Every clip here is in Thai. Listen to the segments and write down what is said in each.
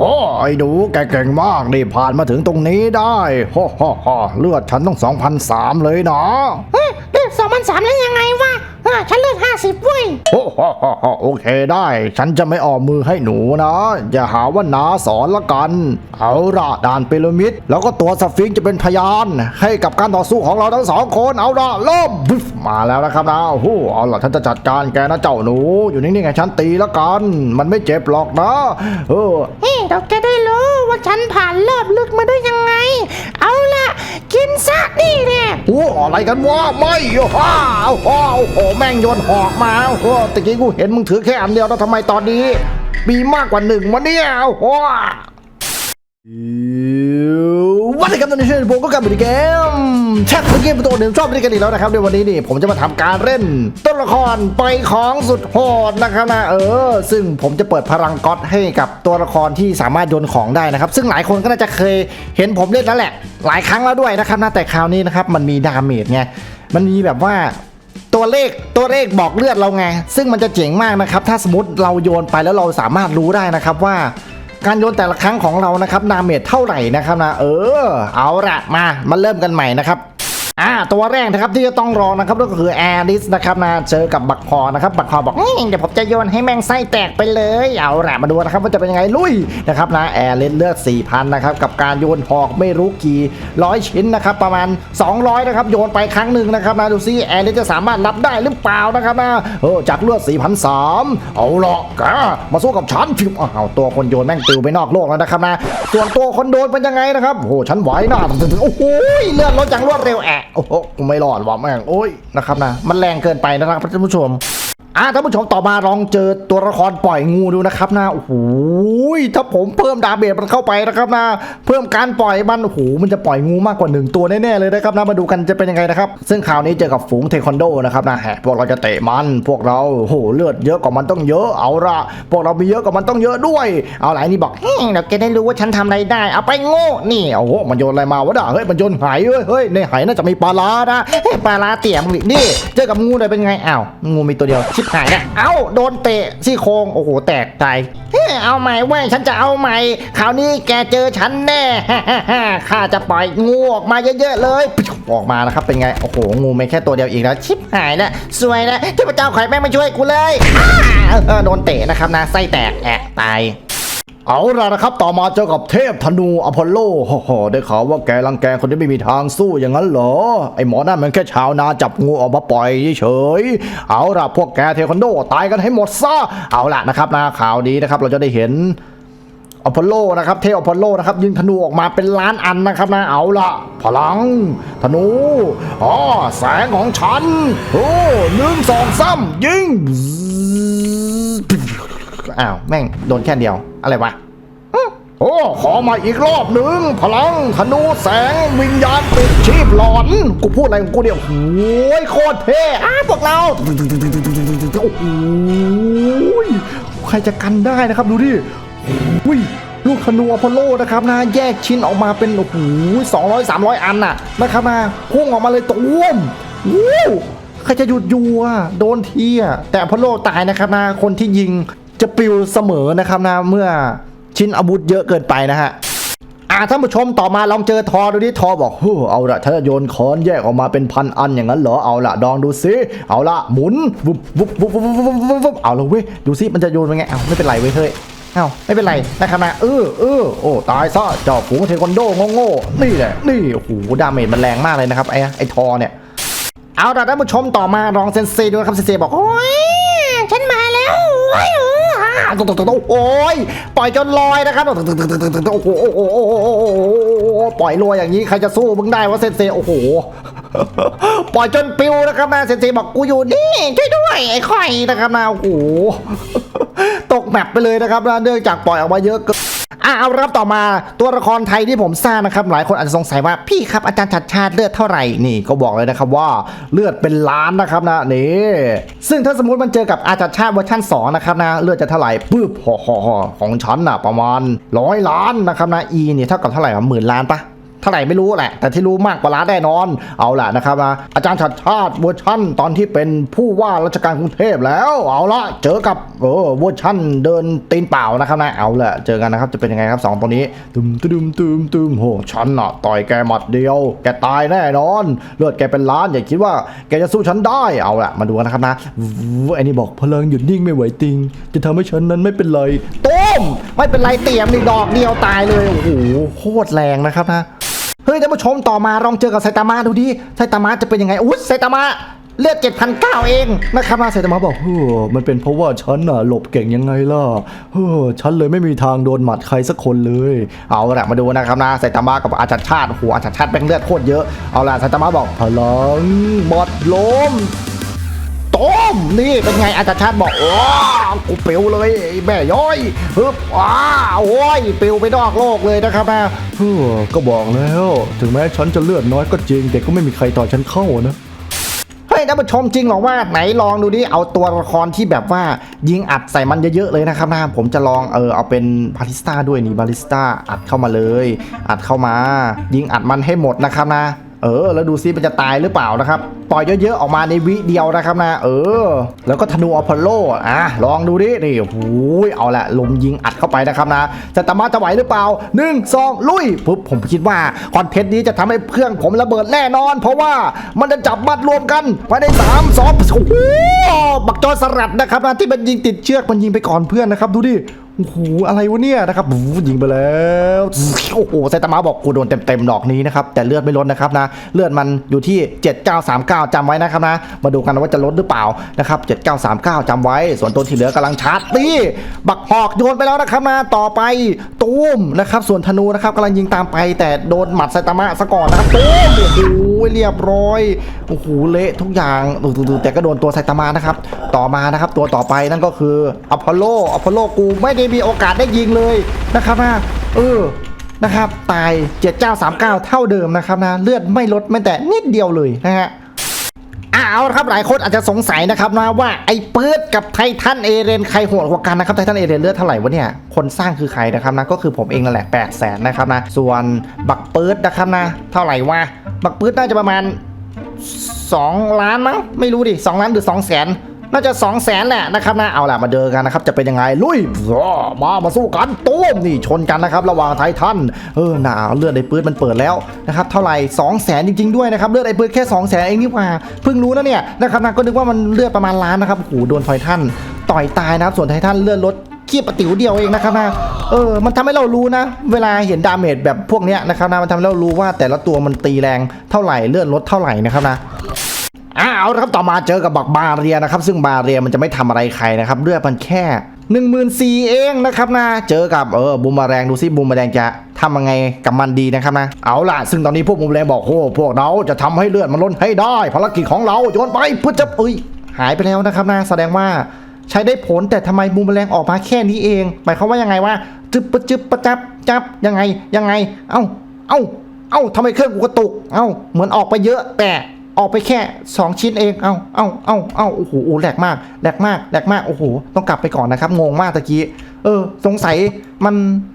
โอ้ไอ้หนูแกเก่งมากนี่ผ่านมาถึงตรงนี้ได้ฮ่าฮ่าฮ่าเลือดฉันต้องสองพันสามเลยนะเฮ้ย สองพันสามแล้วยังไงวะอ่าฉันเลือดห้าสิบเว้ยโอ้ฮ่าฮ่าฮ่าโอเคได้ ฉันจะไม่ออกมือให้หนูนะ อย่าหาว่านาสอนละกัน เอาละด่านพีระมิด แล้วก็ตัวสฟิงค์จะเป็นพยาน ให้กับการต่อสู้ของเราทั้งสองคน เอาละเริ่มบึ๊บมาแล้วนะครับนะโอ้โหเอาละฉันจะจัดการแกนะเจ้าหนู อยู่นิ่งๆให้ฉันตีละกัน มันไม่เจ็บหรอกนะ เออเฮ้ยเดี๋ยวแกได้รู้ว่าฉันผ่านรอบลึกมาได้ยังไง เอาละกินซะนี่เนี่ย โอ้อะไรกันวะไม่ว้าโอ้โหแม่งโยนหอกมาโอ้ตะกี้กูเห็นมึงถือแค่อันเดียวแล้วทำไมตอนนี้ มีมากกว่าหนึ่งวะเนี่ยโอ้ วันนี้ครับตอนนี้ช่วยผมก็กลับมาที่เกมแช็คเกมเป็นตัวหนึ่งชอบเล่นกันอีกแล้วนะครับในวันนี้นี่ผมจะมาทำการเล่นต้นละครไปของสุดโหดนะครับนะเออ ซึ่งผมจะเปิดพลังก๊อตให้กับตัวละครที่สามารถโยนของได้นะครับ ซึ่งหลายคนก็น่าจะเคยเห็นผมเล่นแล้วแหละ หลายครั้งแล้วด้วยนะครับนะแต่คราวนี้นะครับมันมีดาเมจไงมันมีแบบว่าตัวเลขตัวเลขบอกเลือดเราไง ซึ่งมันจะเจ๋งมากนะครับถ้าสมมติเราโยนไปแล้วเราสามารถรู้ได้นะครับว่า การโยนแต่ละครั้งของเรานะครับดาเมจเท่าไหร่นะครับนะเออ เอาละมามาเริ่มกันใหม่นะครับ อ่าตัวแรกนะครับที่จะต้องรองนะครับก็คือแอริสนะครับนะเจอกับบักคอนะครับบักคอบอกเดี๋ยวผมจะโยนให้แมงไส้แตกไปเลยเอาละมาดูนะครับว่าจะเป็นยังไงลุยนะครับนะแอริสเลือด4,000นะครับกับการโยนหอกไม่รู้กี่ร้อยชิ้นนะครับประมาณ 200นะครับโยนไปครั้งหนึ่งนะครับนะดูซิแอริสจะสามารถรับได้หรือเปล่านะครับนะเออจากเลือด4,003เอาละแกมาสู้กับฉันฟิวอ้าวตัวคนโยนแม่งติวไปนอกโลกแล้วนะครับนะส่วนตัวคนโดนเป็นยังไงนะครับโอ้ฉันไหวนะโอ้โหเลือดลดอย่างรวดเร็วแอะ โอ้โหกูไม่รอดว่ะแม่งโอ้ยนะครับนะมันแรงเกินไปนะครับท่านผู้ชม อ่าท่านผู้ชมต่อมาลองเจอตัวละครปล่อยงูดูนะครับนะโอ้โหถ้าผมเพิ่มดาเมจมันเข้าไปนะครับนะเพิ่มการปล่อยมันโอ้โหมันจะปล่อยงูมากกว่าหนึ่งตัวแน่ๆเลยนะครับนะมาดูกันจะเป็นยังไงนะครับ ซึ่งคราวนี้เจอกับฝูงเทควันโดนะครับนะแฮะพวกเราจะเตะมัน พวกเราโอ้โหเลือดเยอะกว่ามันต้องเยอะเอาละพวกเรามีเยอะกว่ามันต้องเยอะด้วย เอาไหนนี่บอกเฮ้ยเดี๋ยวแกได้รู้ว่าฉันทำอะไรได้ เอาไปโง่นี่โอ้โหมันโยนอะไรมาวะด่าเฮ้ยมันโยนไหายเว้ยเฮ้ยในไหายน่าจะมีปลาร้านะเฮ้ยปลาลาเตี่ยมนี่เจอกับงูเลยเป็นไงอ้าวงูมีตัวเดียวชิบหายแล้วเอ้าโดนเตะซี่โครงโอ้โหแตกตายเฮ้เอาใหม่เว้ยฉันจะเอาใหม่คราวนี้แกเจอฉันแน่ข้าจะปล่อยงูออกมาเยอะๆเลยออกมานะครับเป็นไงโอ้โหงูไม่แค่ตัวเดียวอีกแล้วชิบหายนะสวยนะเทพเจ้าไข่แม่มาช่วยกูเลยโดนเตะนะครับนะไส้แตกแอะตาย เอาละนะครับ ต่อมาเจอกับเทพธนูอพอลโลโอ้โหได้ข่าวว่าแกรังแกคนที่ไม่มีทางสู้อย่างนั้นเหรอ ไอหมอนั่นมันแค่ชาวนาจับงูออกมาปล่อยเฉย เอาละพวกแกเทควันโดตายกันให้หมดซะ เอาละนะครับนะข่าวนี้นะครับเราจะได้เห็นอพอลโลนะครับเทพอพอลโลนะครับยิงธนูออกมาเป็นล้านอันนะครับนะเอาละพลัง ธนูอ๋อแสงของฉัน โอ้หนึ่งสองสามยิงอ้าวแม่งโดนแค่เดียว อะไรวะอ๋อโอ้ ขอมาอีกรอบหนึ่งพลังธนูแสงวิญญาณปิดชีพหลอน กูพูดอะไรของกูเนี่ยโอ้ยโคตรเท่อ้าพวกเราโอ้โหใครจะกันได้นะครับดูดิอุ้ยลูกธนูอพอลโลนะครับนะแยกชิ้นออกมาเป็นโอ้โหสองร้อยสามร้อยอันน่ะนะครับนะพุ่งออกมาเลยตุ้มวู้ใครจะหยุดอยูอะโดนทีอะแต่อพอลโลตายนะครับนะคนที่ยิง จะปิวเสมอนะครับนะเมื่อชิ้นอาวุธเยอะเกินไปนะฮะอ่าท่านผู้ชมต่อมาลองเจอทอดูดิทอบอกฮู้เอาละฉันจะโยนค้อนแยกออกมาเป็นพันอันอย่างนั้นเหรอเอาละดองดูซิเอาละหมุนวุบวุบวุบวุบวุบวุบเอาละเว้ยดูซิมันจะโยนยังไงเอาไม่เป็นไรเว้ยเฮ้ยเอาไม่เป็นไรนะครับนะเออเออโอ้ตายซะจอบฝูงเทควันโดโง่ๆนี่แหละนี่โอ้โหดาเมจมันแรงมากเลยนะครับไอ้ไอ้ทอเนี่ยเอาละท่านผู้ชมต่อมาลองเซนเซดูนะครับเซนเซบอกโอ้ยฉันมาแล้วโอ้ย เออฮะยโอ้ยปล่อยจนลอยนะครับโอ้โหโอ้โหโอ้โหโอ้โหปล่อยลอยอย่างนี้ใครจะสู้มึงได้วะเซนเซโอ้โหปล่อยจนปิวนะครับนะเซนเซบอกกูอยู่นี่ช่วยด้วยไอ้ข่อยนะครับนะโอ้โหตกแมปไปเลยนะครับนะเนื่องจากปล่อยออกมาเยอะเกิน อะเอารับต่อมาตัวละครไทยที่ผมสร้างนะครับ หลายคนอาจจะสงสัยว่าพี่ครับอาจารย์ชัดชาติเลือดเท่าไหร่นี่ก็บอกเลยนะครับว่าเลือดเป็นล้านนะครับนะนี่ซึ่งถ้าสมมติมันเจอกับอาจารย์ชาติเวอร์ชัน2นะครับนะเลือดจะเท่าไหร่ปึ๊บห่อหอของฉันน่ะประมาณร้อยล้านนะครับนะ E เนี่ยเท่ากับเท่าไหร่หมื่นล้านปะ เท่าไหร่ไม่รู้แหละ แต่ที่รู้มากกว่าล้านแน่นอน เอาล่ะนะครับนะอาจารย์ชัดชาติเวอร์ชันตอนที่เป็นผู้ว่าราชการกรุงเทพแล้ว เอาละเจอกับเออเวอร์ชันเดินตีนเปล่านะครับนะเอาละเจอกันนะครับจะเป็นยังไงครับสองตัวนี้ตึมตึมตึมตึมโหฉันน่ะต่อยแกหมัดเดียว แกตายแน่นอน เลือดแกเป็นล้านอย่าคิดว่าแกจะสู้ฉันได้เอาละมาดูกันนะครับนะไอ้นี่บอกพลังหยุดนิ่งไม่ไหวติง จะทำให้ฉันนั้นไม่เป็นไรต้มไม่เป็นไรเตี่ยมนี่ดอกเดียวตายเลยโอ้โหโคตรแรงนะครับนะ เฮ้ยท่านผู้ชมต่อมาลองเจอกับไซตามะดูดิไซตามะจะเป็นยังไงอุ๊ยไซตามะเลือด7,009เองนะครับนะไซตามะบอกเฮ้อมันเป็นเพราะว่าฉันน่ะหลบเก่งยังไงล่ะเฮ้อฉันเลยไม่มีทางโดนหมัดใครสักคนเลย เอาละมาดูนะครับนะไซตามะกับอาจารย์ชาติโหอาจารย์ชาติแบ่งเลือดโคตรเยอะเอาละไซตามะบอกพลังหมัดล้ม ต้มนี่เป็นไงอาจารย์ชาติบอกว้าวกูปิวเลยไอ้แม่ย้อยฮึบว้าวโอ้ยปิวไปนอกโลกเลยนะครับนะเฮ้อก็บอกแล้ว ถึงแม้ฉันจะเลือดน้อยก็จริงแต่ก็ไม่มีใครต่อฉันเข้านะเฮ้ยท่านผู้ชมจริงเหรอว่าไหนลองดูดิเอาตัวละครที่แบบว่ายิงอัดใส่มันเยอะๆเลยนะครับนะผมจะลองเออเอาเป็นบาริสต้าด้วยนี่บาริสต้าอัดเข้ามาเลย อัดเข้ามา ยิงอัดมันให้หมดนะครับนะ เออ แล้วดูซิมันจะตายหรือเปล่านะครับปล่อยเยอะๆ ออกมาในวิเดียวนะครับนะ เออ แล้วก็ธนูอพอลโล อะ ลองดูดิ นี่โอ้ยเอาละลมยิงอัดเข้าไปนะครับนะ จะตามารถจะไหวหรือเปล่าหนึ่งสองลุย ปุ๊บ ผมคิดว่า คอนเทนต์นี้จะทำให้เครื่องผมระเบิดแน่นอน เพราะว่ามันจะจับมัดรวมกันภายในสามสองโอ้โหบักจอสลัดนะครับนะที่มันยิงติดเชือกมันยิงไปก่อนเพื่อนนะครับ ดูดิ โอ้โหอะไรวะเนี่ยนะครับยิงไปแล้วโอ้โหไซตามะบอกกูโดนเต็มๆดอกนี้นะครับแต่เลือดไม่ลดนะครับนะเลือดมันอยู่ที่ 7939จำไว้นะครับนะมาดูกันว่าจะลดหรือเปล่านะครับ7939จำไว้ ส่วนตัวที่เหลือกำลังชาร์จตีบักหอกโยนไปแล้วนะครับนะต่อไปตูมนะครับส่วนธนูนะครับกำลังยิงตามไป แต่โดนหมัดไซตามะซะก่อนนะครับตูมโอ้โหเรียบร้อยโอ้โหเละทุกอย่างดูๆแต่ก็โดนตัวไซตามะนะครับต่อมานะครับตัวต่อไปนั่นก็คืออพอลโลอพอลโลกูไม่ได้มีโอกาสได้ยิงเลยนะครับนะเออนะครับ ตาย7939เจ้าสามเก้าเท่าเดิมนะครับนะเลือดไม่ลดแม้แต่นิดเดียวเลยนะฮะอ้าวครับหลายคนอาจจะสงสัยนะครับนะว่าไอ้เปืดกับไททันเอเรนใครโหดกว่ากันนะครับไททันเอเรนเลือดเท่าไหร่วะเนี่ยคนสร้างคือใครนะครับนะก็คือผมเองนั่นแหละ8 0 0แสนนะครับนะส่วนบักเปืดนะครับนะเท่าไหร่วะบักเปืดน่าจะประมาณ 2 ล้านมั้งไม่รู้ดิ2ล้านหรือ2 0 0แสน น่าจะ2 0 0แสนแหละนะครับนะเอาล่ะมาเจอกันนะครับจะเป็นยังไงลุยมามาสู้กันตุ้มนี่ชนกันนะครับระหว่างไททันเออหนาเลือดไอ้ปืนมันเปิดแล้วนะครับเท่าไหร่2 0 0แสนจริงๆด้วยนะครับเลือดไอ้ปืนแค่2 0 0แสนเองนี่ว่าเพิ่งรู้นะเนี่ยนะครับนะก็นึกว่ามันเลือดประมาณล้านนะครับโอ้โหโดนไททันต่อยตายนะครับส่วนไททันเลือดลดเคียบปติ๋วเดียวเองนะครับนะเออ มันทำให้เรารู้นะ เวลาเห็นดาเมจแบบพวกเนี้ยนะครับนะมันทำให้เรารู้ว่าแต่ละตัวมันตีแรงเท่าไหร่เลือดลดเท่าไหร่นะครับนะ อ้าวแล้วครับต่อมาเจอกับบักบาเรียนะครับ ซึ่งบาเรียมันจะไม่ทำอะไรใครนะครับเลือดมันแค่1 4 0 0 0เองนะครับนะเจอกับเออบูมแมลงดูซิบูมแมลงจะทำยังไงกับมันดีนะครับนะเอาล่ะ ซึ่งตอนนี้พวกบูมแมลงบอกโอ้พวกเราจะทำให้เลือดมันล้นให้ได้ภารกิจของเราโยนไปเพื่อจะเอ้ยหายไปแล้วนะครับนะแสดงว่าใช้ได้ผลแต่ทำไมบูมแมลงออกมาแค่นี้เอง หมายความว่ายังไงวะจึบปะจึบปะจับจับยังไงยังไง เอ้าเอ้าเอ้าทำไมเครื่องกูกระตุกเอ้าเหมือนออกไปเยอะแต่ ออกไปแค่ 2 ชิ้นเอง เอ้าเอ้าเอ้าเอ้าโอ้โหโแหลกมากแหลกมากแหลกมาก โอ้โห ต้องกลับไปก่อนนะครับ งงมากตะกี้ เออ สงสัยมัน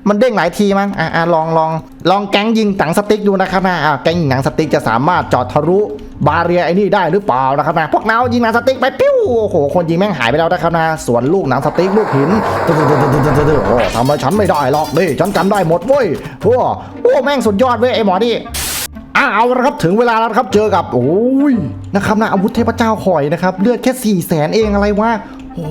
มันเด้งหลายทีมั้ง อ่าลองลอง ลองแก๊งยิงถังสติ๊กดูนะครับนะอ่าแก๊งยิงหนังสติ๊กจะสามารถจอดทะลุบาเรียไอ้นี่ได้หรือเปล่านะครับนะ พวกเรายิงหนังสติ๊กไปปิ้ว โอ้โห คนยิงแม่งหายไปแล้วนะครับนะส่วนลูกหนังสติ๊กลูกหินโอ้ทำไมฉันไม่ได้หรอกนี่ฉันกันได้หมดเว้ยโอ้โอ้แม่งสุดยอดเว้ยไอ้หมอนี่ อาเอาละครับถึงเวลาแล้วครับเจอกับโอ้ยนะครับนะอาวุธเทพเจ้าข่อยนะครับเลือดแค่4ี่แสนเองอะไรวะโอ้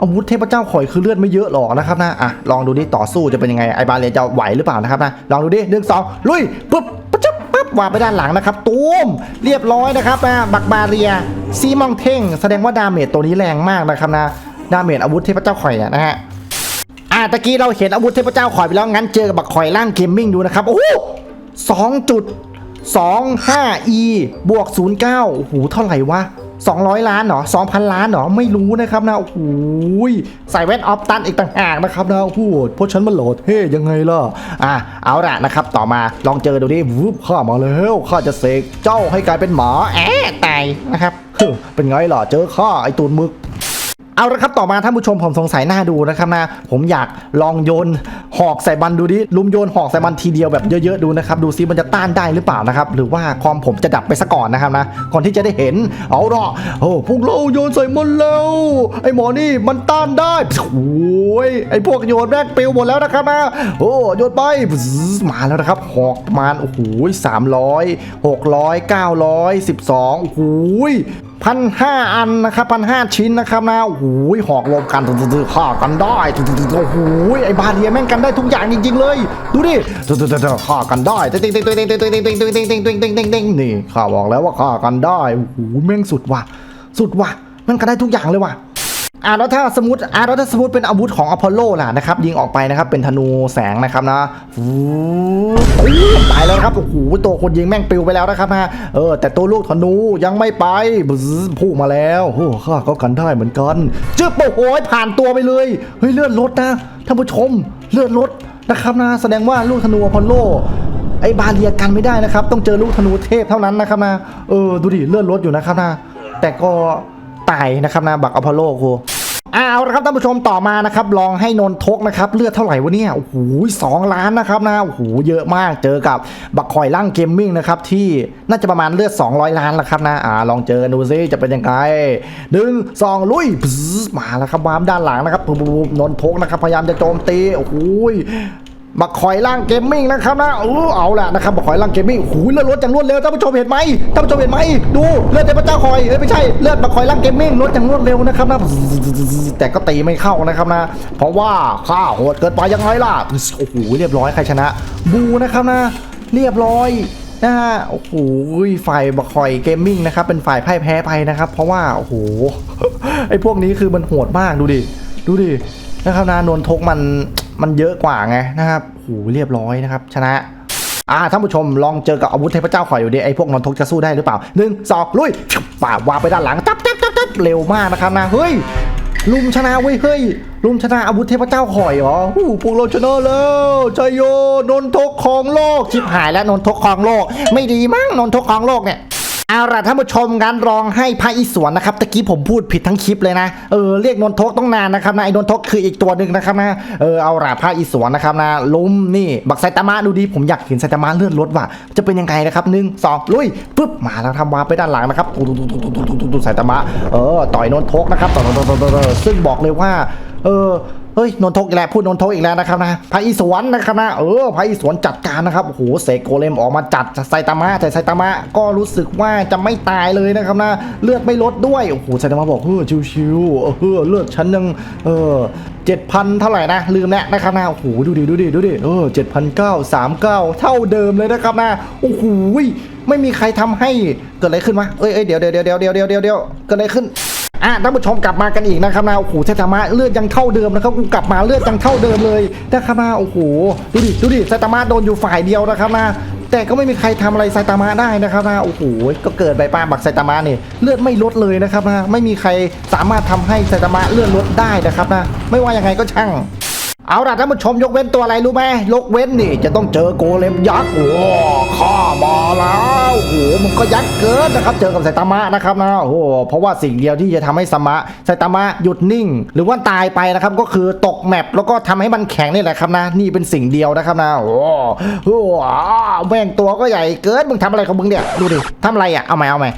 อาวุธเทพเจ้าข่อยคือเลือดไม่เยอะหรอกนะครับนะอะลองดูดิต่อสู้จะเป็นยังไงไอบาเรียจะไหวหรือเปล่านะครับนะลองดูดิหนึ่งสองลุยปุ๊บปุ๊บจ๊บปุ๊บวางไปด้านหลังนะครับตูมเรียบร้อยนะครับนะบักบาเรียซีมองเท่งแสดงว่าดาเมจตัวนี้แรงมากนะครับนะดาเมจอาวุธเทพเจ้าข่อยนะฮะอะตะกี้เราเห็นอาวุธเทพเจ้าข่อยไปแล้วงั้นเจอกับบักข่อยล่างเกมมิ่งดูนะครับโอ้ โหสองจุดสองห้า e บวกศูนย์เก้าโอ้โหเท่าไหร่วะ200 ล้านเหรอ2,000 ล้านเหรอ ไม่รู้นะครับนะ โอ้โหใส่แว่นออฟตันอีกต่างหากนะครับนะ โอ้โหพราฉันมันโหลดเท่ยังไงล่ะ อะ เอาละนะครับ ต่อมาลองเจอดูดิวูบข้ามาแล้ว ข้าจะเสกเจ้าให้กลายเป็นหมาแอะตายนะครับ เป็นไงล่ะ เจอข้าไอตูนมึก เอาละครับต่อมาท่านผู้ชมผมสงสัยหน้าดูนะครับนะผมอยากลองโยนหอกใส่มันดูดิลุมโยนหอกใส่มันทีเดียวแบบเยอะๆดูนะครับดูซิมันจะต้านได้หรือเปล่านะครับหรือว่าคอมผมจะดับไปซะก่อนนะครับนะก่อนที่จะได้เห็นเอาละโอ้พวกเราโยนใส่มันแล้วไอ้หมอนี่มันต้านได้โอ้ยไอพวกโยนแรกปิวหมดแล้วนะครับนะโอ้โยนไปมาแล้วนะครับหอกมาณโอ้โหสามร้อยหกร้อยเก้าร้อยสิบสองโอ้โห พันห้าอันนะครับพันห้าชิ้นนะครับนะโอ้โหหอกรวมกันตื้อๆฆ่ากันได้ตื้อๆโอ้โหไอ้บาเรียแม่งกันได้ทุกอย่างจริงๆเลย ดูดิตื้อๆๆฆ่ากันได้ติ๊งติ๊งติ๊งติ๊งติ๊งติ๊งติ๊งติ๊งติ๊งติ๊งติ๊งติ๊งติ๊งติ๊งนี่ข้าบอกแล้วว่าฆ่ากันได้โอ้โหแม่งสุดว่ะสุดว่ะแม่งกันได้ทุกอย่างเลยว่ะ อ่าแล้วถ้าสมมติอ่าแล้วถ้าสมมติเป็นอาวุธของอพอลโลล่ะนะครับยิงออกไปนะครับเป็นธนูแสงนะครับนะฟูอู้ตายแล้วครับโอ้โหตัวคนยิงแม่งปิวไปแล้วนะครับนะเออแต่ตัวลูกธนูยังไม่ไปพุ่งมาแล้วโอ้ข้าก็กันได้เหมือนกันจึ๊บโอ้โหผ่านตัวไปเลยเฮ้ยเลือดลดนะท่านผู้ชมเลือดลดนะครับนะแสดงว่าลูกธนูอพอลโลไอ้บาเรียกันไม่ได้นะครับ ต้องเจอลูกธนูเทพเท่านั้นนะครับนะเออดูดิเลือดลดอยู่นะครับนะแต่ก็ตายนะครับนะบักอพอลโล กูเอาละครับท่านผู้ชมต่อมานะครับลองให้นนทกนะครับเลือดเท่าไหร่วะเนี่ยโอ้โหสองล้านนะครับนะโอ้โหเยอะมากเจอกับบักคอยล่างเกมมิ่งนะครับที่น่าจะประมาณเลือด 200 ล้านแล้วครับนะอ่าลองเจอนดูซิจะเป็นยังไงหนึ่งสองลุยมาแล้วครับวามด้านหลังนะครับปุบปุ๊บปุ๊บนนทกนะครับพยายามจะโจมตีโอ้โห บักคอยล่างเกมมิ่งนะครับนะเออเอาละนะครับบักคอยล่างเกมมิ่งหูยเลือดลดอย่างรวดเร็วท่านผู้ชมเห็นไหมท่านผู้ชมเห็นไหมดูเลือดเทพเจ้าคอยเอ้ยไม่ใช่เลือดบักคอยล่างเกมมิ่งลดอย่างรวดเร็วนะครับนะแต่ก็ตีไม่เข้านะครับนะ เพราะว่าข้าโหดเกินไปยังไงล่ะโอ้โหเรียบร้อยใครชนะ บูนะครับนะ เรียบร้อยนะฮะโอ้โหฝ่ายบักคอยเกมมิ่งนะครับเป็นฝ่ายพ่ายแพ้ไปนะครับ เพราะว่าโอ้โหไอ้พวกนี้คือมันโหดมากดูดิดูดินะครับนะนนทกมัน มันเยอะกว่าไงนะครับโหเรียบร้อยนะครับ ชนะอ่าท่านผู้ชมลองเจอกับอาวุธเทพเจ้าข่อยอยู่ดิไอ้พวกนนทกจะสู้ได้หรือเปล่าหนึ่งสองลุยป่าบวาไปด้านหลังตับตับตับตับเร็วมากนะครับนะเฮ้ยลุมชนะเว้ยเฮ้ยลุมชนะอาวุธเทพเจ้าข่อยเหรออู้พวกเราชนะแล้วชัยโยนนทกของโลกชิบหายแล้วนนทกของโลก ไม่ดีมั้งนนทกของโลกเนี่ย เอาล่ะท่านผู้ชมการร้องให้พระอิศวรนะครับตะกี้ผมพูดผิดทั้งคลิปเลยนะเออเรียกนนทกต้องนานนะครับนะไอ้นนทกคืออีกตัวหนึ่งนะครับนะเออเอาล่ะพระอิศวรนะครับนะล้มนี่บักไซตามะดูดีผมอยากเห็นไซตามะเลื่อนรถว่ะจะเป็นยังไงนะครับหนึ่งสองลุยปึ๊บมาแล้วทำวาไปด้านหลังนะครับตุ๊ดตุ๊ดตุ๊ดตุ๊ดตุ๊ดไซตามะเออต่อยนนทกนะครับต่อยนนทกซึ่งบอกเลยว่า เออ เฮ้ยนนทกอีกแล้วพูดนนทกอีกแล้วนะครับนะพระอิศวรนะครับนะเออพระอิศวรจัดการนะครับโอ้โหเสกโกเลมออกมาจัดไซตามะแต่ไซตามะก็รู้สึกว่าจะไม่ตายเลยนะครับนะเลือดไม่ลดด้วยโอ้โหไซตามะบอกเฮ้อชิวๆเออเลือดฉันยังเออเจ็ดพันเท่าไหร่นะลืมแล้วนะครับนะโอ้โหดูดิดูดิดูดิเออเจ็ดพันเก้าสามเก้าเท่าเดิมเลยนะครับนะโอ้โหไม่มีใครทำให้เกิดอะไรขึ้นวะเอ้ยเอ้ยเดี๋ยวเดี๋ยวเดี๋ยวเดี๋ยวเดี๋ยวเดี๋ยวเดี๋ยวเกิดอะไรขึ้น อะท่านผู้ชมกลับมากันอีกนะครับนะโอ้โหไซตามะเลือดยังเท่าเดิมนะครับกูกลับมาเลือดยังเท่าเดิมเลยนะครับนะโอ้โหดูดิดูดิไซตามะโดนอยู่ฝ่ายเดียวนะครับนะแต่ก็ไม่มีใครทำอะไรไซตามะได้นะครับนะโอ้โหก็เกิดใบป้าบักไซตามะเนี่ยเลือดไม่ลดเลยนะครับนะไม่มีใครสามารถทำให้ไซตามะเลือดลดได้นะครับนะไม่ว่ายังไงก็ช่าง เอาล่ะท่านผู้ชมยกเว้นตัวอะไรรู้ไหมยกเว้นนี่จะต้องเจอโกเลมยักษ์โอ้ข้ามาแล้วโอ้มันก็ยักษ์เกินนะครับเจอกับไซตามะนะครับนะโอ้เพราะว่าสิ่งเดียวที่จะทำให้สมะไซตามะหยุดนิ่ง หรือว่าตายไปนะครับก็คือตกแมปแล้วก็ทำให้มันแข็งนี่แหละครับนะ นี่เป็นสิ่งเดียวนะครับนะโอ้โหอ้แม่งตัวก็ใหญ่เกินมึงทำอะไรของมึงเนี่ยดูดิทำอะไรอะเอาไหมเอาไหม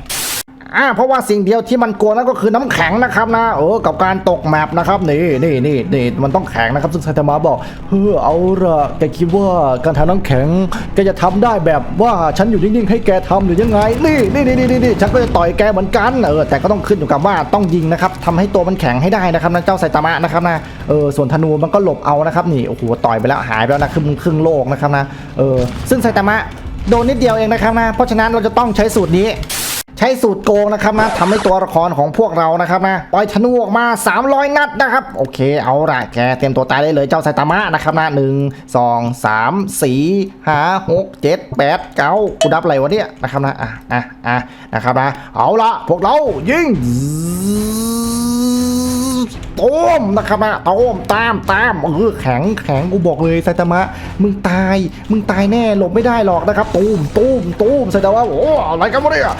อ่าเพราะว่าสิ่งเดียวที่มันกลัวนั่นก็คือน้ำแข็งนะครับนะเออกับการตกแมปนะครับนี่นี่นี่นี่มันต้องแข็งนะครับซึ่งไซตามะบอกเฮ้อเอาละแกคิดว่าการทำน้ำแข็งแกจะทำได้แบบว่าฉันอยู่นิ่งๆให้แกทำหรือยังไงนี่นี่นี่นี่นี่ฉันก็จะต่อยแกเหมือนกันเออแต่ก็ต้องขึ้นอยู่กับว่าต้องยิงนะครับทำให้ตัวมันแข็งให้ได้นะครับนะเจ้าไซตามะนะครับนะเออส่วนธนูมันก็หลบเอานะครับนี่โอ้โหต่อยไปแล้วหายไปแล้วนะครึ่งครึ่งโลกนะครับนะเออซึ่งไซตามะโดนนิดเดียวเองนะครับนะเพราะฉะนั้นเราจะต้องใช้สูตรนี้ ใช้สูตรโกงนะครับนะทำให้ตัวละครของพวกเรานะครับนะปล่อยธนูออกมา 300 นัดนะครับ โอเค เอาละแกเตรียมตัวตายได้เลยเจ้าไซตามะนะครับนะหนึ่งสองสามสี่ห้าหกเจ็ดแปดเก้ากูดับอะไรวะเนี่ยนะครับนะอะอะอะนะครับนะเอาละพวกเรายิง ต้มนะครับนะต้มตามตามเออแข็งแข็งกูบอกเลยไซตามะ มึงตาย มึงตายแน่หลบไม่ได้หรอกนะครับตูมตูมตูมไซตามะโอ้อะไรกันวะเนี่ย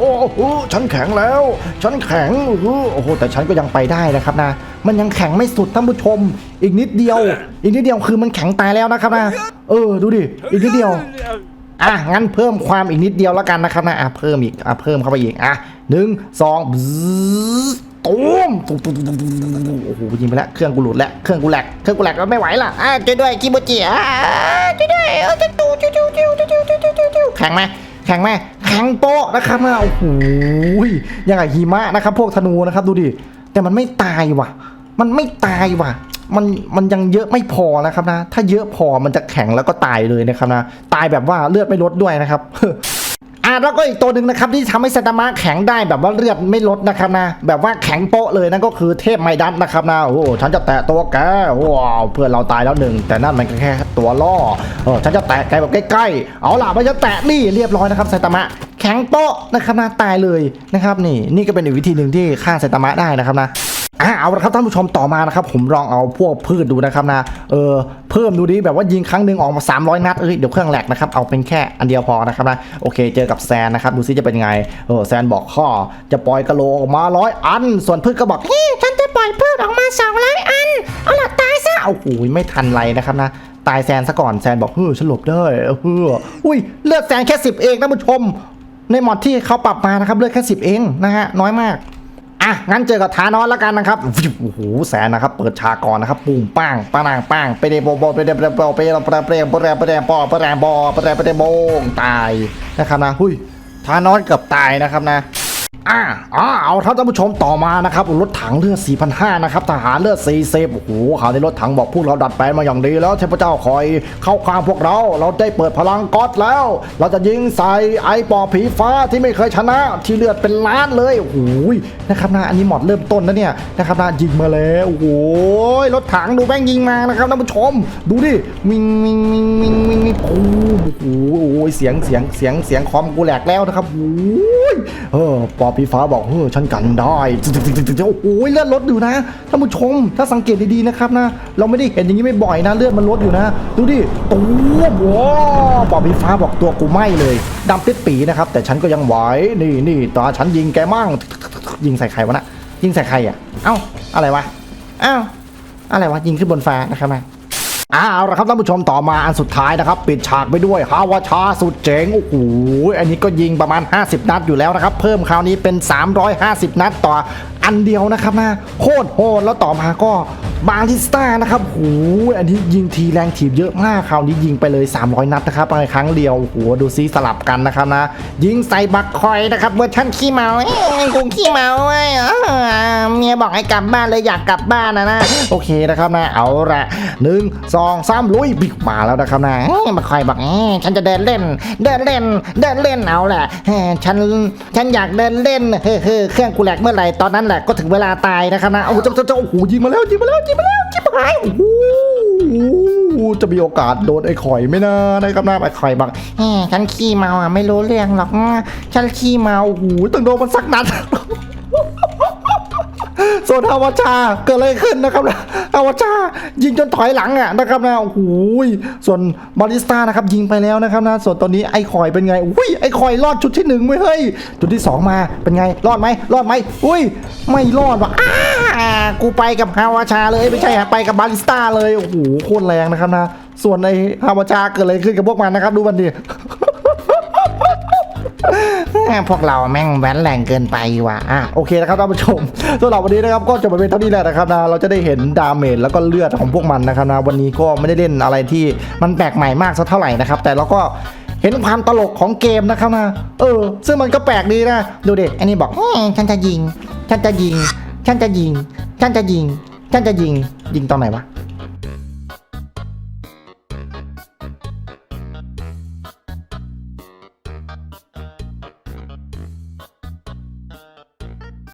โอ้โหฉันแข็งแล้ว ฉันแข็งโอ้โหโอ้แต่ฉันก็ยังไปได้นะครับนะ มันยังแข็งไม่สุดท่านผู้ชม อีกนิดเดียว อีกนิดเดียวคือมันแข็งตายแล้วนะครับนะเออดูดิอีกนิดเดียวอะงั้นเพิ่มความอีกนิดเดียวแล้วกันนะครับนะอะเพิ่มอีกอะเพิ่มเข้าไปอีกอะหนึ่งสองบูมตูมตูมตูมตูมตูมโอ้โหยิงไปแล้วเครื่องกูหลุดแล้วเครื่องกูแหลกเครื่องกูแหลกก็ไม่ไหวละอ่าช่วยด้วยคิโมจิอ่าช่วยด้วยเออจะตูจิวจิวจิวจิวจิวจิวแข็งไหมแข็งไหมแข็งโตะนะครับโอ้โหยังไงหิมะนะครับ พวกธนูนะครับดูดิแต่มันไม่ตายว่ะ มันไม่ตายว่ะมันมันยังเยอะไม่พอนะครับนะ ถ้าเยอะพอมันจะแข็งแล้วก็ตายเลยนะครับนะ ตายแบบว่าเลือดไม่ลดด้วยนะครับ อะแล้วก็อีกตัวหนึ่งนะครับที่ทำให้ซาตามะแข็งได้แบบว่าเลือดไม่ลดนะครับนะ แบบว่าแข็งโป๊ะเลยนั่นก็คือเทพไมดัสนะครับนะโอ้ฉันจะแตะตัวแกว้าวเพื่อนเราตายแล้วหนึ่งแต่นั่นมันแค่ตัวล่อเออฉันจะแตะแกแบบใกล้ๆเอาล่ะมันจะแตะนี่เรียบร้อยนะครับไซตามะแข็งโป๊ะนะครับนะตายเลยนะครับนี่นี่ก็เป็นอีกวิธีหนึ่งที่ฆ่าไซตามะได้นะครับนะ อะเอาละครับท่านผู้ชมต่อมานะครับผมลองเอาพวกพืชดูนะครับนะเออเพิ่มดูดิแบบว่ายิงครั้งหนึ่งออกมา 300 นัดเอ้ยเดี๋ยวเครื่องแหลกนะครับเอาเป็นแค่อันเดียวพอนะครับนะโอเคเจอกับแซนนะครับดูซิจะเป็นไงเออแซนบอกข้อจะปล่อยกะโหลออกมาร้อยอัน ส่วนพืชก็บอกนี่ฉันจะปล่อยพืชออกมาสองร้อยอันเอาละตายซะโอ้โหไม่ทันไรนะครับนะตายแซนซะก่อนแซนบอกเฮ้ยฉันหลบได้เออเฮ้ยอุ้ยเลือดแซนแค่10เองท่านผู้ชม ในมอดที่เขาปรับมานะครับเลือดแค่10เองนะฮะน้อยมากะงั้นเจอกับธานอนแล้วกันนะครับโอ้โหแสนนะครับ เปิดฉากก่อนนะครับปุ่มปังป้านางป้างไปเดโบโบไปเดโบโบไปเดโบโบไปเดโบโบไปเดโบโบไปเดโบโบไปเดโบโบตายนะครับนะหุ้ยธานอสเกือบตายนะครับนะ อ่าอ๋อเอาครับท่านผู้ชมต่อมานะครับรถถังเลือด4,500นะครับทหารเลือด4 0โอ้โหข่าวในรถถังบอกพวกเราดัดแปลงมาอย่างดีแล้วเทพเจ้าคอยเข้าข้างพวกเรา เราได้เปิดพลังก๊อตแล้ว เราจะยิงใส่ไอ้ปอบผีฟ้าที่ไม่เคยชนะที่เลือดเป็นล้านเลยโอ้โหนะครับนะอันนี้หมอดเริ่มต้นนะเนี่ยนะครับนะยิงมาแล้วโอ้โหรถถังดูแม่งยิงมานะครับท่านผู้ชม ดูดิมิงมิงมิงมิงมิงมิงโอ้โหโอ้โหเสียงเสียงเสียงเสียงคอมกูแหลกแล้วนะครับโอ้ยเออปอบผีฟ้าบอกเฮ้ยฉันกันได้โอ้โหเลือดลดอยู่นะท่านผู้ชมถ้าสังเกตดีๆนะครับนะ เราไม่ได้เห็นอย่างนี้ไม่บ่อยนะเลือดมันลดอยู่นะ ดูดิตูมว้าวปอบผีฟ้าบอกตัวกูไหม้เลยดำปิดปีนะครับ แต่ฉันก็ยังไหวนี่นี่ตาฉันยิงแกมั่งยิงใส่ใครวะนะยิงใส่ใครอะเอ้าอะไรวะเอ้าอะไรวะยิงขึ้นบนฟ้านะครับ อ่าเอาละครับท่านผู้ชมต่อมาอันสุดท้ายนะครับ ปิดฉากไปด้วยฮาวาชาสุดเจ๋งโอ้โหอันนี้ก็ยิงประมาณ 50 นัดอยู่แล้วนะครับ เพิ่มคราวนี้เป็น 350 นัดต่ออันเดียวนะครับนะโคตรโหดแล้วต่อมาก็ บาลิสต้านะครับโอ้โหอันนี้ยิงทีแรงถีบเยอะมากคราวนี้ยิงไปเลย 300 นัดนะครับในครั้งเดียวโอ้โหดูซิสลับกันนะครับนะ ยิงใส่บักคอยนะครับเวอร์ชันขี้เมาเอ้กูขี้เมาเว้เออเมียบอกให้กลับบ้านเลยอยากกลับบ้านนะนะโอเคนะครับนะเอาละหนึ่งสองสามลุยบิ๊กมาแล้วนะครับนะบักคอยบอกฉันจะเดินเล่น เดินเล่น เดินเล่นเอาแหละฉันฉันอยากเดินเล่นเฮ้ยเฮ้เครื่องกูแหลกเมื่อไหร่ตอนนั้นแหละก็ถึงเวลาตายนะครับนะโอ้โหจ้าเจ้าเจ้าโอ้โหยิงมาแล้วยิงมาแล้วยิงมาแล้วยิงมาแล้วโอ้โหจะมีโอกาสโดนไอ้ข่อยไหม่นะนะครับนะไอ้ข่อยบอกเฮ้ยฉันขี้เมาอะไม่รู้เรื่องหรอกฉันขี้เมาโอ้โหต้องโดนมันสักนัด ส่วนอาวชาเกิดอะไรขึ้นนะครับนะอาวชายิงจนถอยหลังอะนะครับนะโอ้โหส่วนบาริสต้านะครับยิงไปแล้วนะครับนะส่วนตอนนี้ไอ้คอยเป็นไงอุ้ยไอ้คอยรอดชุดที่หนึ่งไว้เฮ้ยจุดที่สองมาเป็นไงรอดไหมรอดไหมอุ้ยไม่รอดว่ะกูไปกับฮาวาชาเลยไม่ใช่ฮะไปกับบาริสต้าเลยโอ้โหโคตรแรงนะครับนะ ส่วนไอ้อาวาชาเกิดอะไรขึ้นกับพวกมันนะครับดูมันดิ พวกเราแม่งแว้นแรงเกินไปว่ะอะโอเคนะครับท่านผู้ชมสำหรับวันนี้นะครับก็จบไปเป็นเท่านี้แหละนะครับนะเราจะได้เห็นดาเมจแล้วก็เลือดของพวกมันนะครับนะวันนี้ก็ไม่ได้เล่นอะไรที่มันแปลกใหม่มากสักเท่าไหร่นะครับ แต่เราก็เห็นความตลกของเกมนะครับนะเออ ซึ่งมันก็แปลกดีนะดูเดิอันนี้บอกฉันจะยิง ฉันจะยิง ฉันจะยิง ฉันจะยิง ฉันจะยิง ยิงตอนไหนวะ